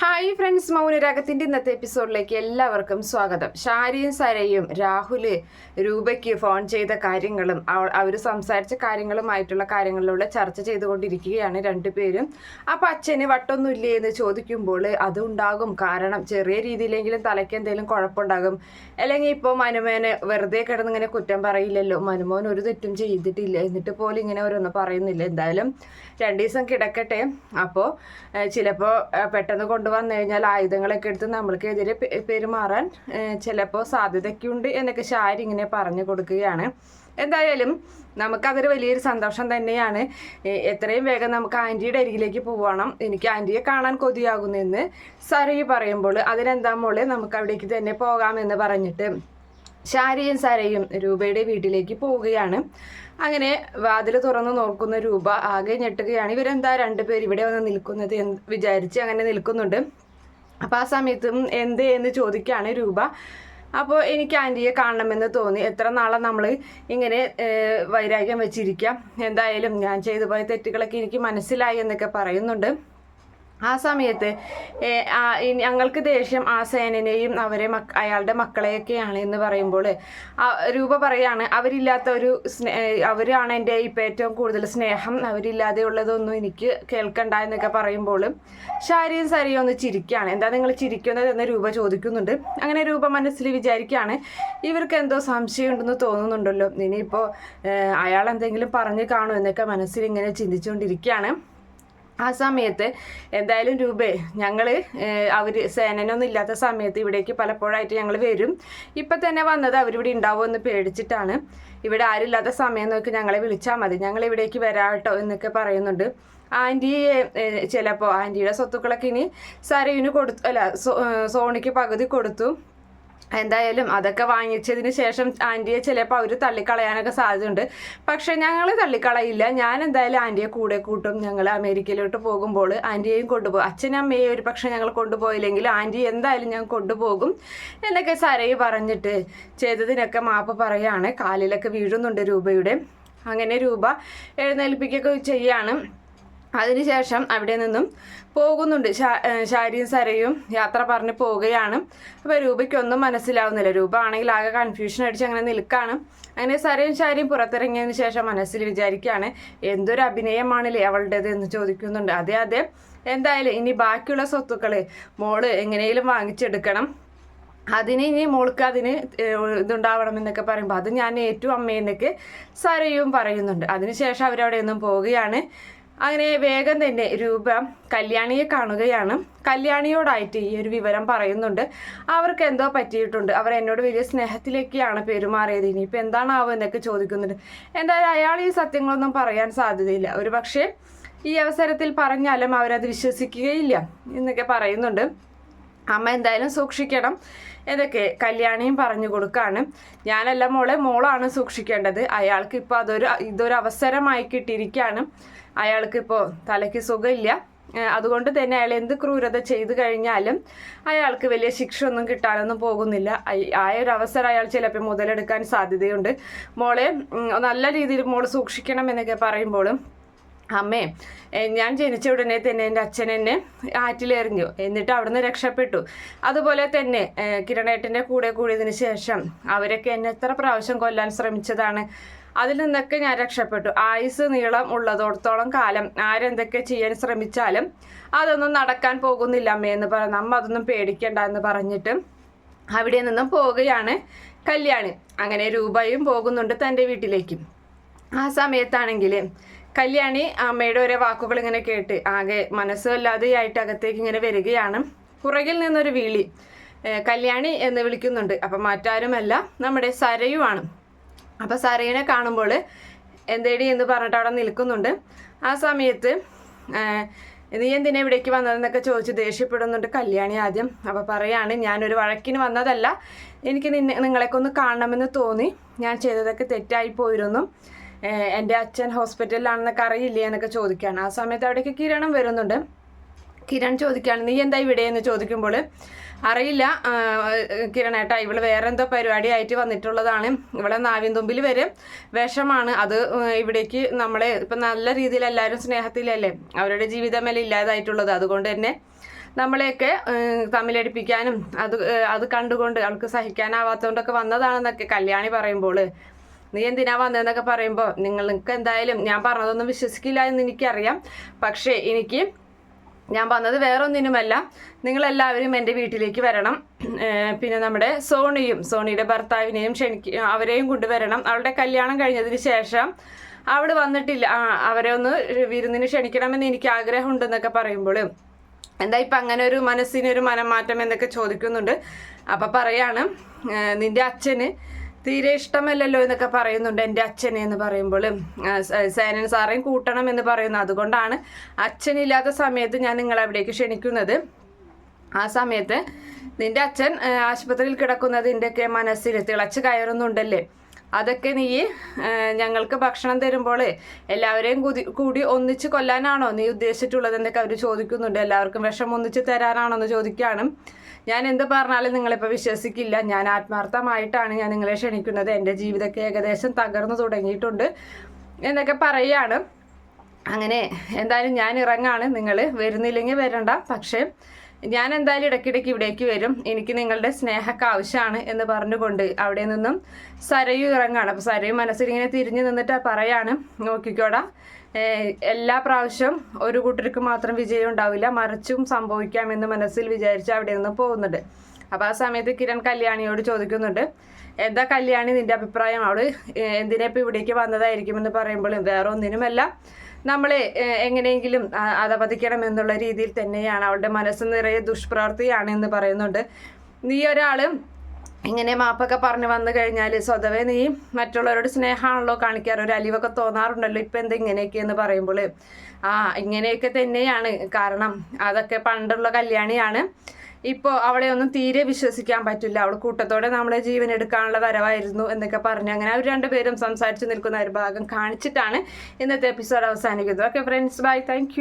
Hi friends മൗനരാഗത്തിന്റെ ഇന്നത്തെ എപ്പിസോഡിലേക്ക് എല്ലാവർക്കും സ്വാഗതം. ഷാരിയും സരയും രാഹുൽ രൂപയ്ക്ക് ഫോൺ ചെയ്ത കാര്യങ്ങളും അവർ സംസാരിച്ച കാര്യങ്ങളുമായിട്ടുള്ള കാര്യങ്ങളിലൂടെ ചർച്ച ചെയ്തുകൊണ്ടിരിക്കുകയാണ് രണ്ടുപേരും അപ്പൊ അച്ഛന് വട്ടൊന്നുമില്ലേ എന്ന് ചോദിക്കുമ്പോൾ അതുണ്ടാകും കാരണം ചെറിയ രീതിയിലെങ്കിലും തലയ്ക്ക് എന്തെങ്കിലും കുഴപ്പമുണ്ടാകും. അല്ലെങ്കിൽ ഇപ്പോൾ മനുമോന് വെറുതെ കിടന്നിങ്ങനെ കുറ്റം പറയില്ലല്ലോ. മനുമോൻ ഒരു തെറ്റും ചെയ്തിട്ടില്ല. എന്നിട്ട് പോലും ഇങ്ങനെ ഓരോന്നും പറയുന്നില്ല. എന്തായാലും രണ്ടു ദിവസം കിടക്കട്ടെ. അപ്പോൾ ചിലപ്പോൾ പെട്ടെന്ന് കൊണ്ടുവന്നു കഴിഞ്ഞാൽ ആയുധങ്ങളൊക്കെ എടുത്ത് നമ്മൾക്കെതിരെ പെരുമാറാൻ ചിലപ്പോൾ സാധ്യതയ്ക്കുണ്ട് എന്നൊക്കെ ഷാരി ഇങ്ങനെ പറഞ്ഞു കൊടുക്കുകയാണ്. എന്തായാലും നമുക്കതൊരു വലിയൊരു സന്തോഷം തന്നെയാണ്. എത്രയും വേഗം നമുക്ക് ആന്റിയുടെ അരികിലേക്ക് പോവണം. എനിക്ക് ആന്റിയെ കാണാൻ കൊതിയാകുന്നെന്ന് സറി പറയുമ്പോൾ അതിനെന്താ മോളെ നമുക്ക് അവിടേക്ക് തന്നെ പോകാമെന്ന് പറഞ്ഞിട്ട് ഷാരിയും സരയും രൂപയുടെ വീട്ടിലേക്ക് പോവുകയാണ്. അങ്ങനെ വാതിൽ തുറന്ന് നോക്കുന്ന രൂപ ആകെ ഞെട്ടുകയാണ്. ഇവരെന്താ രണ്ടുപേർ ഇവിടെ വന്ന് നിൽക്കുന്നത് എന്ന് വിചാരിച്ച് അങ്ങനെ നിൽക്കുന്നുണ്ട്. അപ്പോൾ ആ സമയത്തും എന്ത് എന്ന് ചോദിക്കുകയാണ് രൂപ. അപ്പോൾ എനിക്ക് ആന്റിയെ കാണണമെന്ന് തോന്നി. എത്ര നാളെ നമ്മൾ ഇങ്ങനെ വൈരാഗ്യം വെച്ചിരിക്കാം? എന്തായാലും ഞാൻ ചെയ്തു പോയ തെറ്റുകളൊക്കെ എനിക്ക് മനസ്സിലായി എന്നൊക്കെ പറയുന്നുണ്ട്. ആ സമയത്ത് ഞങ്ങൾക്ക് ദേഷ്യം ആ സേനനെയും അവരെ മക്ക അയാളുടെ മക്കളെയൊക്കെയാണ് എന്ന് പറയുമ്പോൾ രൂപ പറയാണ് അവരില്ലാത്ത ഒരു സ്നേ അവരാണ് എന്റെ ഇപ്പം ഏറ്റവും കൂടുതൽ സ്നേഹം അവരില്ലാതെ ഉള്ളതൊന്നും എനിക്ക് കേൾക്കണ്ട എന്നൊക്കെ പറയുമ്പോൾ ഷാരിയും സരിയും ഒന്ന് ചിരിക്കുകയാണ് എന്താ നിങ്ങൾ ചിരിക്കുന്നത് എന്ന് രൂപ ചോദിക്കുന്നുണ്ട്. അങ്ങനെ രൂപ മനസ്സിൽ വിചാരിക്കുകയാണ് ഇവർക്ക് എന്തോ സംശയമുണ്ടെന്ന് തോന്നുന്നുണ്ടല്ലോ. ഇനിയിപ്പോൾ അയാൾ എന്തെങ്കിലും പറഞ്ഞു കാണും എന്നൊക്കെ മനസ്സിൽ ഇങ്ങനെ ചിന്തിച്ചുകൊണ്ടിരിക്കുകയാണ്. ആ സമയത്ത് എന്തായാലും രൂപേ ഞങ്ങൾ അവർ സേനനൊന്നും ഇല്ലാത്ത സമയത്ത് ഇവിടേക്ക് പലപ്പോഴായിട്ട് ഞങ്ങൾ വരും. ഇപ്പം തന്നെ വന്നത് അവരിവിടെ ഉണ്ടാവുമെന്ന് പേടിച്ചിട്ടാണ്. ഇവിടെ ആരുമില്ലാത്ത സമയം നോക്കി ഞങ്ങളെ വിളിച്ചാൽ മതി. ഞങ്ങൾ ഇവിടേക്ക് വരാട്ടോ എന്നൊക്കെ പറയുന്നുണ്ട്. ആന്റി ചിലപ്പോൾ ആന്റിയുടെ സ്വത്തുക്കളൊക്കെ ഇനി സരയിന് കൊടുത്തു അല്ല സോണിക്ക് പകുതി കൊടുത്തു. എന്തായാലും അതൊക്കെ വാങ്ങിച്ചതിന് ശേഷം ആന്റിയെ ചിലപ്പോൾ അവർ തള്ളിക്കളയാനൊക്കെ സാധ്യതയുണ്ട്. പക്ഷേ ഞങ്ങൾ തള്ളിക്കളയില്ല. ഞാൻ എന്തായാലും ആന്റിയെ കൂടെ കൂട്ടും. ഞങ്ങൾ അമേരിക്കയിലോട്ട് പോകുമ്പോൾ ആന്റിയെയും കൊണ്ടുപോകും. അച്ഛനും അമ്മയെ ഒരു പക്ഷേ ഞങ്ങൾ കൊണ്ടുപോയില്ലെങ്കിൽ ആന്റി എന്തായാലും ഞാൻ കൊണ്ടുപോകും എന്നൊക്കെ സരയി പറഞ്ഞിട്ട് ചെയ്തതിനൊക്കെ മാപ്പ് പറയുകയാണ്. കാലിലൊക്കെ വീഴുന്നുണ്ട് രൂപയുടെ. അങ്ങനെ രൂപ എഴുന്നേൽപ്പിക്കുകയൊക്കെ ചെയ്യാണ് അതിനുശേഷം അവിടെ നിന്നും പോകുന്നുണ്ട്. ഷാരിയും സരയും യാത്ര പറഞ്ഞ് പോവുകയാണ് അപ്പോൾ രൂപയ്ക്കൊന്നും മനസ്സിലാവുന്നില്ല. രൂപ ആണെങ്കിൽ ആകെ കൺഫ്യൂഷൻ അടിച്ച് അങ്ങനെ നിൽക്കുകയാണ് അങ്ങനെ സരയും ഷാരിയും പുറത്തിറങ്ങിയതിന് ശേഷം മനസ്സിൽ വിചാരിക്കുകയാണ് എന്തൊരു അഭിനയമാണല്ലേ അവളുടേത് എന്ന് ചോദിക്കുന്നുണ്ട്. അതെ അതെ. എന്തായാലും ഇനി ബാക്കിയുള്ള സ്വത്തുക്കൾ മോൾ എങ്ങനെയും വാങ്ങിച്ചെടുക്കണം. അതിന് ഇനി മോൾക്ക് അതിന് ഇതുണ്ടാവണം എന്നൊക്കെ പറയുമ്പോൾ അത് ഞാൻ ഏറ്റവും അമ്മയെന്നൊക്കെ സരയും പറയുന്നുണ്ട്. അതിനുശേഷം അവരവിടെ നിന്നും പോവുകയാണ്. അങ്ങനെ വേഗം തന്നെ രൂപ കല്യാണിയെ കാണുകയാണ്. കല്യാണിയോടായിട്ട് ഈ ഒരു വിവരം പറയുന്നുണ്ട്. അവർക്ക് എന്തോ പറ്റിയിട്ടുണ്ട്. അവർ എന്നോട് വലിയ സ്നേഹത്തിലേക്കാണ് പെരുമാറിയത്. ഇനിയിപ്പോൾ എന്താണാവോ എന്നൊക്കെ ചോദിക്കുന്നുണ്ട്. എന്തായാലും അയാൾ ഈ സത്യങ്ങളൊന്നും പറയാൻ സാധ്യതയില്ല. ഒരു പക്ഷേ ഈ അവസരത്തിൽ പറഞ്ഞാലും അവരത് വിശ്വസിക്കുകയില്ല എന്നൊക്കെ പറയുന്നുണ്ട്. അമ്മ എന്തായാലും സൂക്ഷിക്കണം എന്നൊക്കെ കല്യാണിയും പറഞ്ഞു കൊടുക്കാണ്. ഞാനല്ല മോളെ മോളാണ് സൂക്ഷിക്കേണ്ടത്. അയാൾക്ക് ഇപ്പോൾ അതൊരു ഇതൊരു അവസരമായി കിട്ടിയിരിക്കുകയാണ് അയാൾക്ക് ഇപ്പോൾ തലയ്ക്ക് സുഖമില്ല. അതുകൊണ്ട് തന്നെ അയാൾ എന്ത് ക്രൂരത ചെയ്തു കഴിഞ്ഞാലും അയാൾക്ക് വലിയ ശിക്ഷ ഒന്നും കിട്ടാനൊന്നും പോകുന്നില്ല. ആ ഒരു അവസരം അയാൾ ചിലപ്പോൾ മുതലെടുക്കാൻ സാധ്യതയുണ്ട്. മോളെ നല്ല രീതിയിൽ മോൾ സൂക്ഷിക്കണം എന്നൊക്കെ പറയുമ്പോഴും അമ്മേ ഞാൻ ജനിച്ച ഉടനെ തന്നെ എന്റെ അച്ഛൻ എന്നെ ആറ്റിലെറിഞ്ഞു. എന്നിട്ട് അവിടുന്ന് രക്ഷപ്പെട്ടു. അതുപോലെ തന്നെ കിരണേട്ടന്റെ കൂടെ കൂടിയതിന് ശേഷം അവരൊക്കെ എന്നെ എത്ര പ്രാവശ്യം കൊല്ലാൻ ശ്രമിച്ചതാണ് അതിൽ നിന്നൊക്കെ ഞാൻ രക്ഷപ്പെട്ടു. ആയുസ് നീളം ഉള്ളതോടത്തോളം കാലം ആരെന്തൊക്കെ ചെയ്യാൻ ശ്രമിച്ചാലും അതൊന്നും നടക്കാൻ പോകുന്നില്ല അമ്മയെന്ന് പറഞ്ഞു. അമ്മ അതൊന്നും പേടിക്കണ്ട എന്ന് പറഞ്ഞിട്ട് അവിടെ നിന്നും പോവുകയാണ് കല്യാണി. അങ്ങനെ രൂപയും പോകുന്നുണ്ട് തന്റെ വീട്ടിലേക്ക്. ആ സമയത്താണെങ്കിൽ കല്യാണി അമ്മയുടെ ഓരോ വാക്കുകൾ ഇങ്ങനെ കേട്ട് ആകെ മനസ്സുവല്ലാതെയായിട്ട് അകത്തേക്ക് ഇങ്ങനെ വരികയാണ്. പുറകിൽ നിന്നൊരു വിളി കല്യാണി എന്ന് വിളിക്കുന്നുണ്ട്. അപ്പം മറ്റാരുമല്ല നമ്മുടെ സരയുമാണ് അപ്പം സരീനെ കാണുമ്പോൾ എന്തേടി എന്ന് പറഞ്ഞിട്ട് അവിടെ നിൽക്കുന്നുണ്ട്. ആ സമയത്ത് നീ എന്തിനാ ഇവിടേക്ക് വന്നതെന്നൊക്കെ ചോദിച്ച് ദേഷ്യപ്പെടുന്നുണ്ട് കല്യാണി ആദ്യം. അപ്പോൾ പറയാണ് ഞാനൊരു വഴക്കിന് വന്നതല്ല. എനിക്ക് നിന്നെ നിങ്ങളെയൊക്കെ ഒന്ന് കാണണമെന്ന് തോന്നി. ഞാൻ ചെയ്തതൊക്കെ തെറ്റായി പോയിരുന്നു. എന്റെ അച്ഛൻ ഹോസ്പിറ്റലിലാണെന്നൊക്കെ അറിയില്ലേ? എന്നൊക്കെ ചോദിക്കുകയാണ്. ആ സമയത്ത് അവിടേക്ക് കിരണം വരുന്നുണ്ട്. കിരൺ ചോദിക്കുകയാണ് നീ എന്താ ഇവിടെ? എന്ന് ചോദിക്കുമ്പോൾ അറിയില്ല കിരണേട്ട ഇവൾ വേറെ എന്തോ പരിപാടിയായിട്ട് വന്നിട്ടുള്ളതാണ്. ഇവിടെ നാവിൻ തുമ്പിൽ വരെ വിഷമാണ്. അത് ഇവിടേക്ക് നമ്മളെ ഇപ്പം നല്ല രീതിയിൽ എല്ലാവരും സ്നേഹത്തിലല്ലേ? അവരുടെ ജീവിതമല്ല ഇല്ലാതായിട്ടുള്ളത്. അതുകൊണ്ട് തന്നെ നമ്മളെയൊക്കെ തമ്മിലടിപ്പിക്കാനും അത് അത് കണ്ടുകൊണ്ട് അവൾക്ക് സഹിക്കാനാവാത്തതുകൊണ്ടൊക്കെ വന്നതാണെന്നൊക്കെ കല്യാണി പറയുമ്പോൾ നീ എന്തിനാ വന്നതെന്നൊക്കെ പറയുമ്പോൾ നിങ്ങൾക്ക് എന്തായാലും ഞാൻ പറഞ്ഞതൊന്നും വിശ്വസിക്കില്ല എന്ന് എനിക്കറിയാം. പക്ഷേ എനിക്ക് ഞാൻ വന്നത് വേറൊന്നിനുമല്ല. നിങ്ങളെല്ലാവരും എന്റെ വീട്ടിലേക്ക് വരണം. പിന്നെ നമ്മുടെ സോണിയും സോണിയുടെ ഭർത്താവിനെയും ക്ഷണിക്ക അവരെയും കൊണ്ടുവരണം. അവളുടെ കല്യാണം കഴിഞ്ഞതിന് ശേഷം അവിടെ വന്നിട്ടില്ല. അവരെ ഒന്ന് വിരുന്നിന് ക്ഷണിക്കണമെന്ന് എനിക്ക് ആഗ്രഹമുണ്ടെന്നൊക്കെ പറയുമ്പോൾ എന്താ ഇപ്പം അങ്ങനെ ഒരു മനസ്സിനൊരു മനംമാറ്റം എന്നൊക്കെ ചോദിക്കുന്നുണ്ട്. അപ്പം പറയാണ് നിന്റെ അച്ഛന് തീരെ ഇഷ്ടമല്ലല്ലോ എന്നൊക്കെ പറയുന്നുണ്ട് എന്റെ അച്ഛനെ എന്ന് പറയുമ്പോൾ. സേനൻ സാറേയും കൂട്ടണം എന്ന് പറയുന്നു. അതുകൊണ്ടാണ് അച്ഛനില്ലാത്ത സമയത്ത് ഞാൻ നിങ്ങളെ അവിടേക്ക് ക്ഷണിക്കുന്നത്. ആ സമയത്ത് നിന്റെ അച്ഛൻ ആശുപത്രിയിൽ കിടക്കുന്നത് കിടക്കുന്നതിന്റെയൊക്കെ മനസ്സിൽ തിളച്ച് കയറുന്നുണ്ടല്ലേ? അതൊക്കെ നീ ഞങ്ങൾക്ക് ഭക്ഷണം തരുമ്പോൾ എല്ലാവരെയും കൂടി കൂടി ഒന്നിച്ച് കൊല്ലാനാണോ നീ ഉദ്ദേശിച്ചിട്ടുള്ളത് എന്നൊക്കെ അവർ ചോദിക്കുന്നുണ്ട്. എല്ലാവർക്കും വിഷം ഒന്നിച്ച് തരാനാണോ എന്ന് ചോദിക്കുകയാണ്. ഞാൻ എന്ത് പറഞ്ഞാലും നിങ്ങളിപ്പോൾ വിശ്വസിക്കില്ല. ഞാൻ ആത്മാർത്ഥമായിട്ടാണ് ഞാൻ നിങ്ങളെ ക്ഷണിക്കുന്നത്. എന്റെ ജീവിതമൊക്കെ ഏകദേശം തകർന്നു തുടങ്ങിയിട്ടുണ്ട് എന്നൊക്കെ പറയുകയാണ് അങ്ങനെ എന്തായാലും ഞാൻ ഇറങ്ങാണ്. നിങ്ങൾ വരുന്നില്ലെങ്കിൽ വരണ്ട. പക്ഷേ ഞാൻ എന്തായാലും ഇടയ്ക്കിടയ്ക്ക് ഇവിടേക്ക് വരും. എനിക്ക് നിങ്ങളുടെ സ്നേഹമൊക്കെ ആവശ്യമാണ് എന്ന് പറഞ്ഞുകൊണ്ട് അവിടെ നിന്നും സരയു ഇറങ്ങാണ്. അപ്പോൾ സരയു മനസ്സിലിങ്ങനെ തിരിഞ്ഞു നിന്നിട്ട് പറയാണ് നോക്കിക്കോടാ എല്ലാ പ്രാവശ്യം ഒരു കൂട്ടർക്ക് മാത്രം വിജയം ഉണ്ടാവില്ല. മറിച്ചും സംഭവിക്കാമെന്ന് മനസ്സിൽ വിചാരിച്ച് അവിടെ നിന്ന് പോകുന്നുണ്ട്. അപ്പോൾ ആ സമയത്ത് കിരൺ കല്യാണിയോട് ചോദിക്കുന്നുണ്ട് എന്താ കല്യാണി നിന്റെ അഭിപ്രായം? അവൾ എന്തിനാ ഇപ്പം ഇവിടേക്ക് വന്നതായിരിക്കുമെന്ന് പറയുമ്പോൾ വേറെ ഒന്നിനുമല്ല നമ്മളെ എങ്ങനെയെങ്കിലും അധപതിക്കണം എന്നുള്ള രീതിയിൽ തന്നെയാണ് അവളുടെ മനസ്സ് നിറയെ ദുഷ്പ്രവൃത്തിയാണ് എന്ന് പറയുന്നുണ്ട്. നീ ഒരാൾ ഇങ്ങനെ മാപ്പൊക്കെ പറഞ്ഞു വന്നു കഴിഞ്ഞാൽ സ്വതവേ നീ മറ്റുള്ളവരോട് സ്നേഹമാണല്ലോ കാണിക്കാറ് ഒരു അലിവൊക്കെ തോന്നാറുണ്ടല്ലോ ഇപ്പം എന്താ ഇങ്ങനെയൊക്കെ എന്ന് പറയുമ്പോൾ. ആ ഇങ്ങനെയൊക്കെ തന്നെയാണ്. കാരണം അതൊക്കെ പണ്ടുള്ള കല്യാണിയാണ്. ഇപ്പോൾ അവളെ ഒന്നും തീരെ വിശ്വസിക്കാൻ പറ്റില്ല. അവൾ കൂട്ടത്തോടെ നമ്മളെ ജീവൻ എടുക്കാനുള്ള വരവായിരുന്നു എന്നൊക്കെ പറഞ്ഞ് അങ്ങനെ അവർ രണ്ടുപേരും സംസാരിച്ച് നിൽക്കുന്ന ഒരു ഭാഗം കാണിച്ചിട്ടാണ് ഇന്നത്തെ എപ്പിസോഡ് അവസാനിക്കുന്നത്. Okay friends bye thank